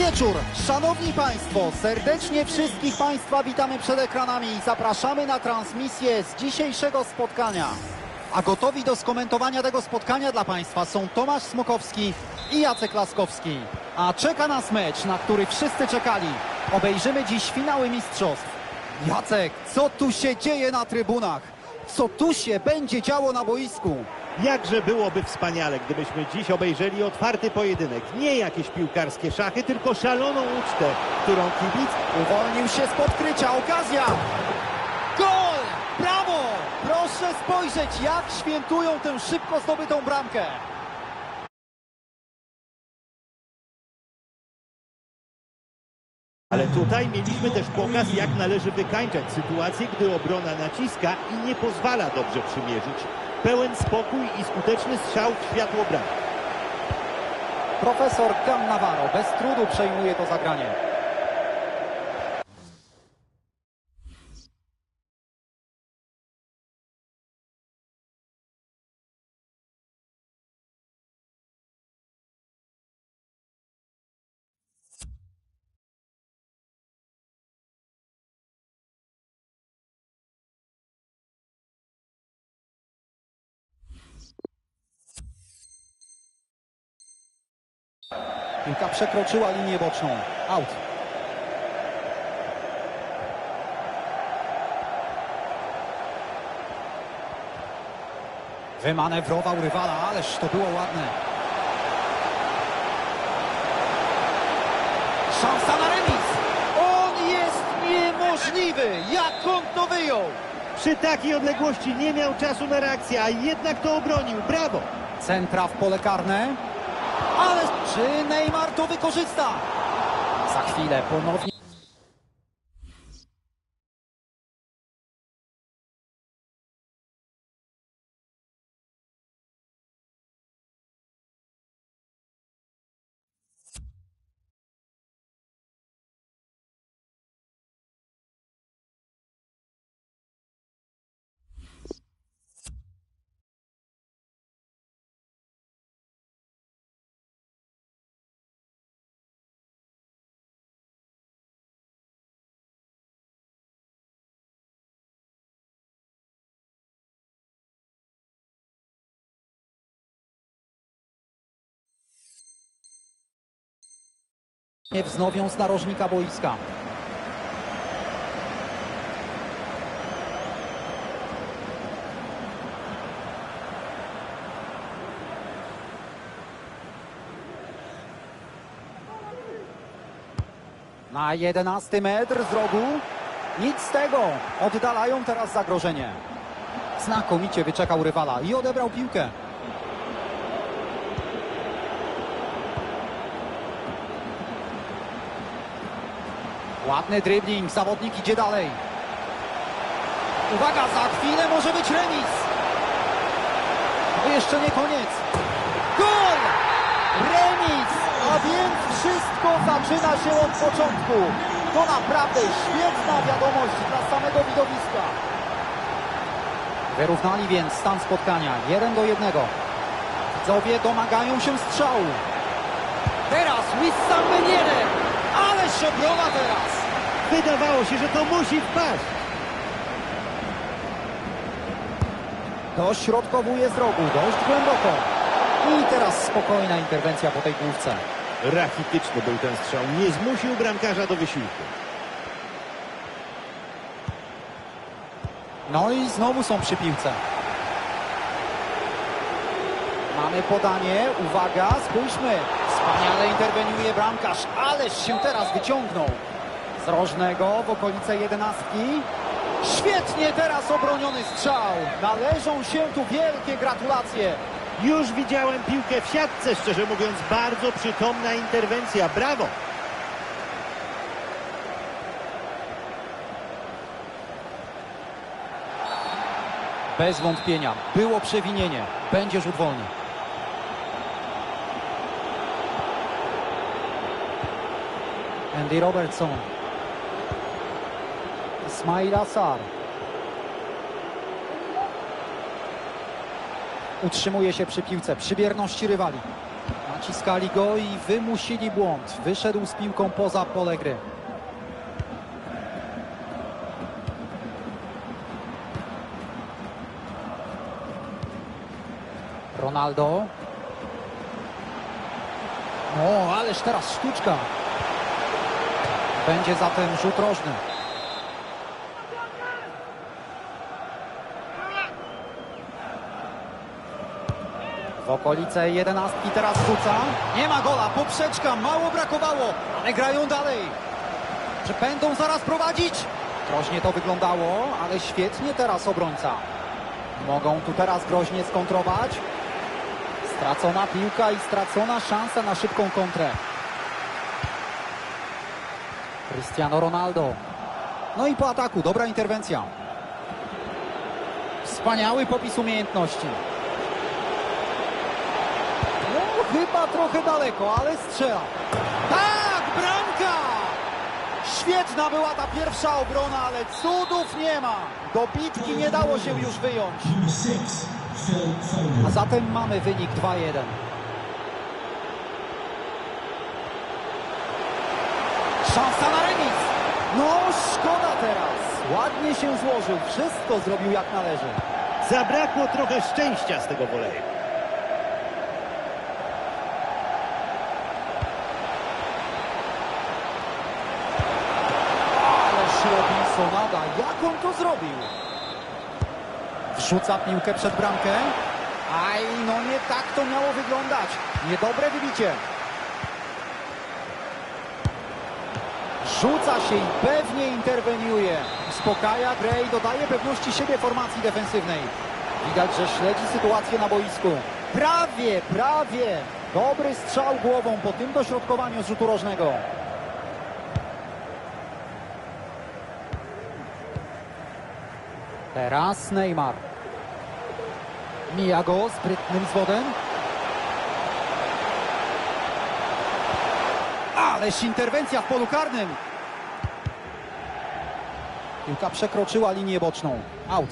Wieczór, szanowni państwo, serdecznie wszystkich państwa witamy przed ekranami i zapraszamy na transmisję z dzisiejszego spotkania. A gotowi do skomentowania tego spotkania dla państwa są Tomasz Smokowski i Jacek Laskowski. A czeka nas mecz, na który wszyscy czekali. Obejrzymy dziś finały mistrzostw. Jacek, co tu się dzieje na trybunach? Co tu się będzie działo na boisku? Jakże byłoby wspaniale, gdybyśmy dziś obejrzeli otwarty pojedynek. Nie jakieś piłkarskie szachy, tylko szaloną ucztę, którą kibic Uwolnił się z podkrycia, okazja! Gol! Brawo! Proszę spojrzeć, jak świętują tę szybko zdobytą bramkę. Ale tutaj mieliśmy też pokaz, jak należy wykańczać sytuację, gdy obrona naciska i nie pozwala dobrze przymierzyć. Pełen spokój i skuteczny strzał w światło bram. Profesor Cannavaro bez trudu przejmuje to zagranie. Piłka przekroczyła linię boczną. Out. Wymanewrował rywala, ależ to było ładne. Szansa na remis. On jest niemożliwy. Jak on to wyjął? Przy takiej odległości nie miał czasu na reakcję, a jednak to obronił. Brawo! Centra w pole karne. Ale czy Neymar to wykorzysta? Za chwilę ponownie. Wznowią z narożnika boiska. Na jedenasty metr z rogu. Nic z tego. Oddalają teraz zagrożenie. Znakomicie wyczekał rywala i odebrał piłkę. Ładny dribbling, zawodnik idzie dalej. Uwaga, za chwilę może być remis. To jeszcze nie koniec. Gol! Remis! A więc wszystko zaczyna się od początku. To naprawdę świetna wiadomość dla samego widowiska. Wyrównali więc stan spotkania 1 do 1. Widzowie domagają się strzału. Teraz Wissam Beniere. Obrona teraz. Wydawało się, że to musi wpaść. Dośrodkowuje z rogu, dość głęboko. I teraz spokojna interwencja po tej główce. Rachityczny był ten strzał. Nie zmusił bramkarza do wysiłku. No i znowu są przy piłce. Mamy podanie, uwaga, spójrzmy. Wspaniale interweniuje bramkarz, ależ się teraz wyciągnął. Z rożnego w okolice jedenastki. Świetnie teraz obroniony strzał. Należą się tu wielkie gratulacje. Już widziałem piłkę w siatce, szczerze mówiąc, bardzo przytomna interwencja. Brawo! Bez wątpienia, było przewinienie. Będzie rzut wolny. Andy Robertson. Ismail Assar. Utrzymuje się przy piłce, przy bierności rywali. Naciskali go i wymusili błąd. Wyszedł z piłką poza pole gry. Ronaldo. O, ależ teraz sztuczka. Będzie zatem rzut rożny. W okolice jedenastki teraz rzuca. Nie ma gola, poprzeczka, mało brakowało, ale grają dalej. Czy będą zaraz prowadzić? Groźnie to wyglądało, ale świetnie teraz obrońca. Mogą tu teraz groźnie skontrować. Stracona piłka i stracona szansa na szybką kontrę. Cristiano Ronaldo. No i po ataku, dobra interwencja. Wspaniały popis umiejętności. No, chyba trochę daleko, ale strzela. Tak, bramka! Świetna była ta pierwsza obrona, ale cudów nie ma. Do bitki nie dało się już wyjąć. A zatem mamy wynik 2-1. Szansa na. No, szkoda teraz. Ładnie się złożył. Wszystko zrobił jak należy. Zabrakło trochę szczęścia z tego woleju. Ależ Robinsonada, jak on to zrobił? Wrzuca piłkę przed bramkę. Aj, no nie tak to miało wyglądać. Niedobre wybicie. Rzuca się i pewnie interweniuje. Uspokaja grę i dodaje pewności siebie formacji defensywnej. Widać, że śledzi sytuację na boisku. Prawie, prawie. Dobry strzał głową po tym dośrodkowaniu z rzutu rożnego. Teraz Neymar. Mija go sprytnym zwodem. Ależ interwencja w polu karnym. Piłka przekroczyła linię boczną. Out.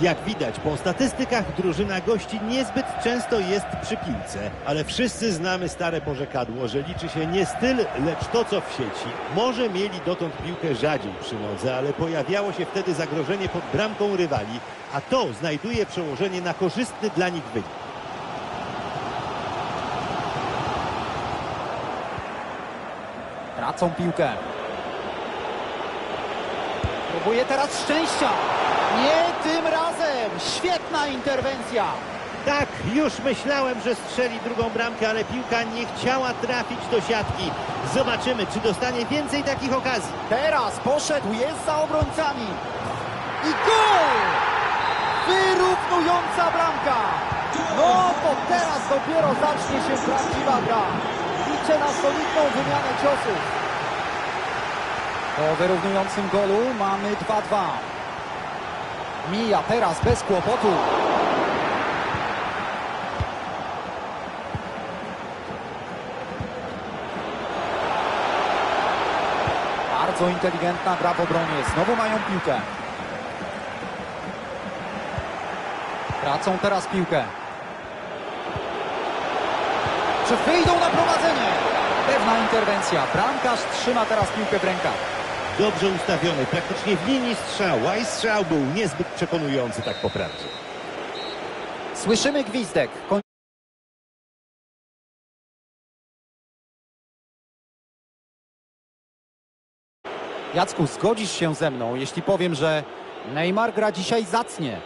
Jak widać po statystykach, drużyna gości niezbyt często jest przy piłce, ale wszyscy znamy stare porzekadło, że liczy się nie styl, lecz to, co w sieci. Może mieli dotąd piłkę rzadziej przy nodze, ale pojawiało się wtedy zagrożenie pod bramką rywali, a to znajduje przełożenie na korzystny dla nich wynik. Tracą piłkę. Próbuje teraz szczęścia. Nie tym razem. Świetna interwencja. Tak, już myślałem, że strzeli drugą bramkę, ale piłka nie chciała trafić do siatki. Zobaczymy, czy dostanie więcej takich okazji. Teraz poszedł, jest za obrońcami. I gol! Wyrównująca bramka. No to teraz dopiero zacznie się prawdziwa gra. Liczę na solidną wymianę ciosów. Po wyrównującym golu mamy 2-2. Mija teraz bez kłopotu. Bardzo inteligentna gra w obronie. Znowu mają piłkę. Tracą teraz piłkę. Czy wyjdą na prowadzenie? Pewna interwencja. Bramkarz trzyma teraz piłkę w rękach. Dobrze ustawiony, praktycznie w linii strzału, a i strzał był niezbyt przekonujący, tak po prawdzie. Słyszymy gwizdek. Jacku, zgodzisz się ze mną, jeśli powiem, że Neymar gra dzisiaj zacnie.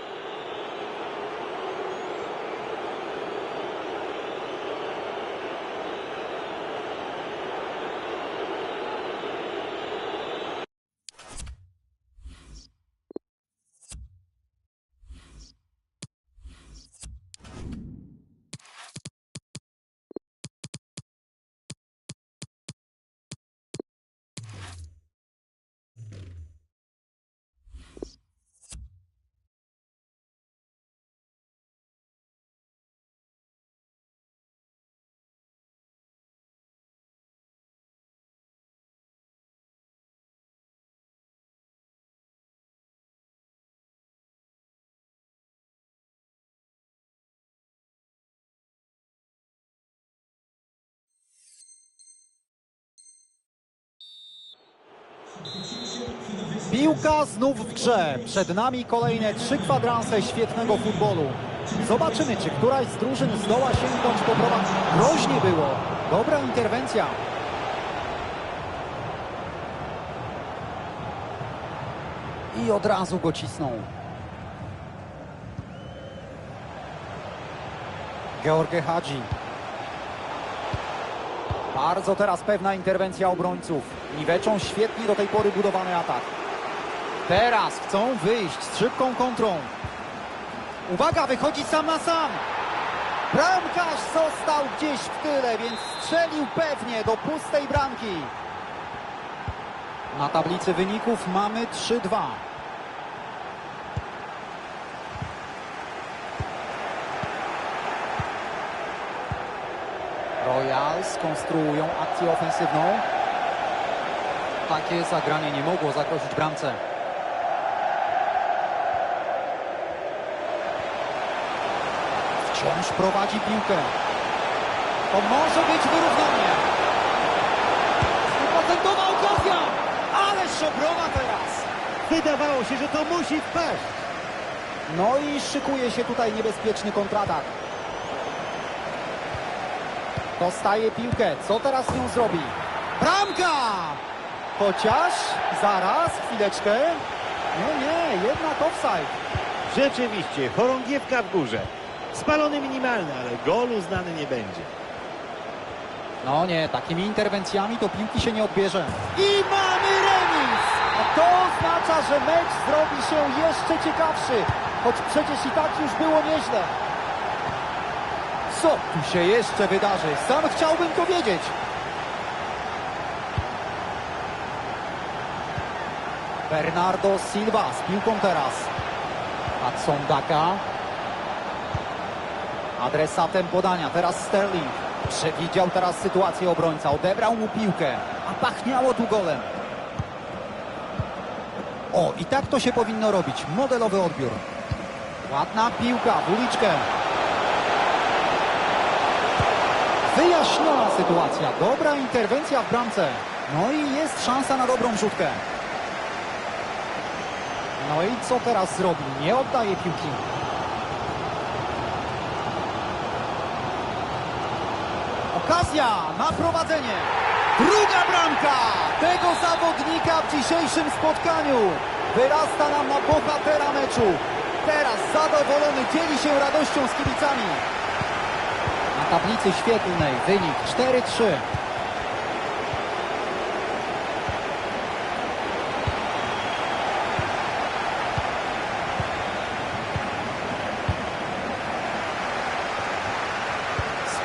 Piłka znów w grze. Przed nami kolejne trzy kwadranse świetnego futbolu. Zobaczymy, czy któraś z drużyn zdoła sięgnąć po prowadzenie. Groźnie było. Dobra interwencja. I od razu go cisnął. George Hadzi. Bardzo teraz pewna interwencja obrońców. Niweczą świetnie do tej pory budowany atak. Teraz chcą wyjść z szybką kontrą. Uwaga, wychodzi sam na sam. Bramkarz został gdzieś w tyle, więc strzelił pewnie do pustej bramki. Na tablicy wyników mamy 3-2. Royal skonstruują akcję ofensywną. Takie zagranie nie mogło zagrozić bramce. Wciąż prowadzi piłkę. To może być wyrównanie. Stuprocentowa okazja! Ależ obrona teraz! Wydawało się, że to musi wpaść. No i szykuje się tutaj niebezpieczny kontratak. Dostaje piłkę. Co teraz z nią zrobi? Bramka! Chociaż, zaraz, chwileczkę. Nie, nie, jednak offside. Rzeczywiście, chorągiewka w górze. Spalony minimalny, ale gol uznany nie będzie. No nie, takimi interwencjami to piłki się nie odbierze. I mamy remis! A to oznacza, że mecz zrobi się jeszcze ciekawszy. Choć przecież i tak już było nieźle. Co tu się jeszcze wydarzy? Sam chciałbym to wiedzieć. Bernardo Silva z piłką teraz. Hudson Daka. Adresatem podania, teraz Sterling. Przewidział teraz sytuację obrońca, odebrał mu piłkę, a pachniało tu golem. O, i tak to się powinno robić. Modelowy odbiór. Ładna piłka, w uliczkę. Wyjaśniona sytuacja, dobra interwencja w bramce. No i jest szansa na dobrą rzutkę. No i co teraz zrobi? Nie oddaje piłki. Okazja na prowadzenie. Druga bramka tego zawodnika w dzisiejszym spotkaniu. Wyrasta nam na bohatera meczu. Teraz zadowolony dzieli się radością z kibicami. Na tablicy świetlnej wynik 4-3.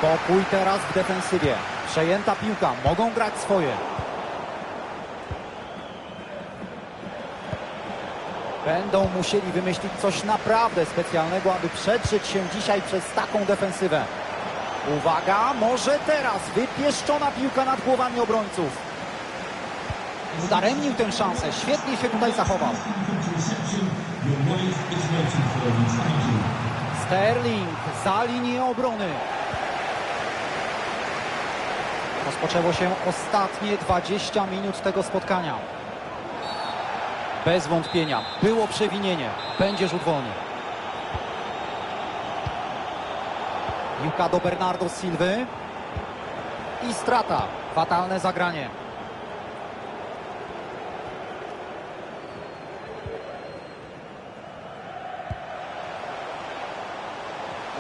Spokój teraz w defensywie. Przejęta piłka, mogą grać swoje. Będą musieli wymyślić coś naprawdę specjalnego, aby przedrzeć się dzisiaj przez taką defensywę. Uwaga, może teraz wypieszczona piłka nad głowami obrońców. Udaremnił tę szansę, świetnie się tutaj zachował. Sterling za linię obrony. Rozpoczęło się ostatnie 20 minut tego spotkania. Bez wątpienia było przewinienie. Będzie rzut wolny. Piłka do Bernardo Silwy. I strata. Fatalne zagranie.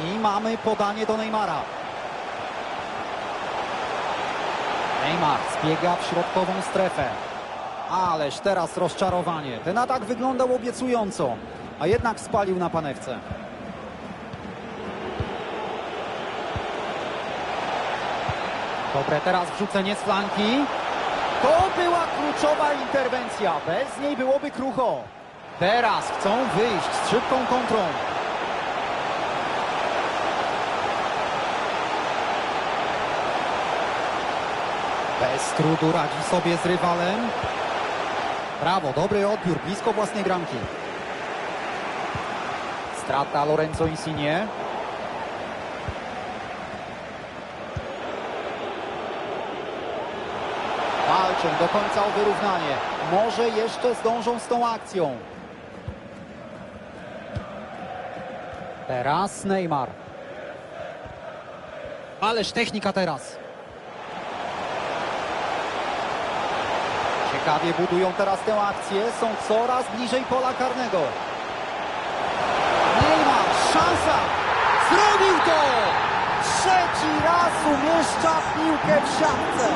I mamy podanie do Neymara. Neymar zbiega w środkową strefę. Ależ teraz rozczarowanie. Ten atak wyglądał obiecująco, a jednak spalił na panewce. Dobre teraz wrzucenie z flanki. To była kluczowa interwencja. Bez niej byłoby krucho. Teraz chcą wyjść z szybką kontrą. Bez trudu radzi sobie z rywalem. Brawo, dobry odbiór, blisko własnej bramki. Strata Lorenzo Insigne. Walczą do końca o wyrównanie. Może jeszcze zdążą z tą akcją. Teraz Neymar. Ależ technika teraz. Ciekawie budują teraz tę akcję. Są coraz bliżej pola karnego. Neymar, szansa! Zrobił to! Trzeci raz umieszcza piłkę w siatce.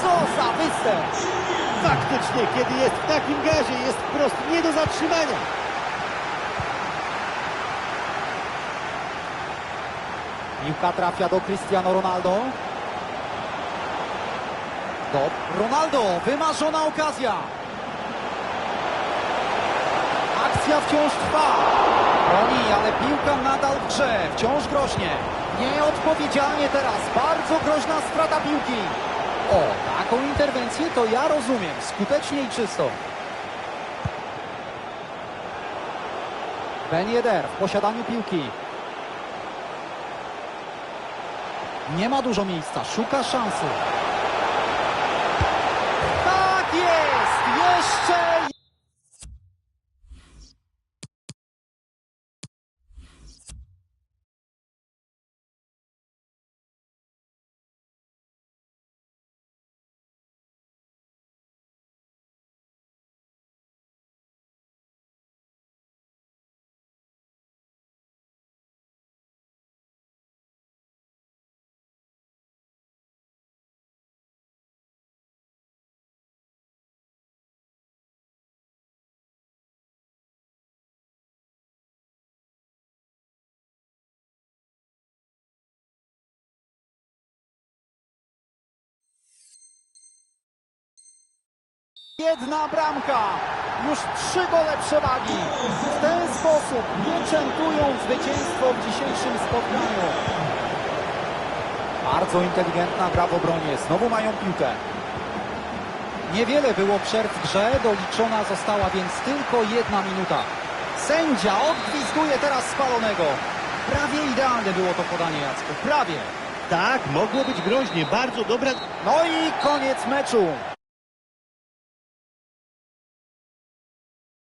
Co za występ! Faktycznie, kiedy jest w takim gazie, jest wprost nie do zatrzymania. Piłka trafia do Cristiano Ronaldo. Do Ronaldo, wymarzona okazja. Akcja wciąż trwa. Broni, ale piłka nadal w grze, wciąż groźnie. Nieodpowiedzialnie teraz, bardzo groźna strata piłki. O, taką interwencję to ja rozumiem, skutecznie i czysto. Ben Yedder w posiadaniu piłki. Nie ma dużo miejsca, szuka szansy. Jest! Jedna bramka, już trzy gole przewagi. W ten sposób pieczętują zwycięstwo w dzisiejszym spotkaniu. Bardzo inteligentna gra w obronie, znowu mają piłkę. Niewiele było przerw w grze, doliczona została więc tylko jedna minuta. Sędzia odgwizduje teraz spalonego. Prawie idealne było to podanie Jacku, prawie. Tak, mogło być groźnie, bardzo dobra No i koniec meczu.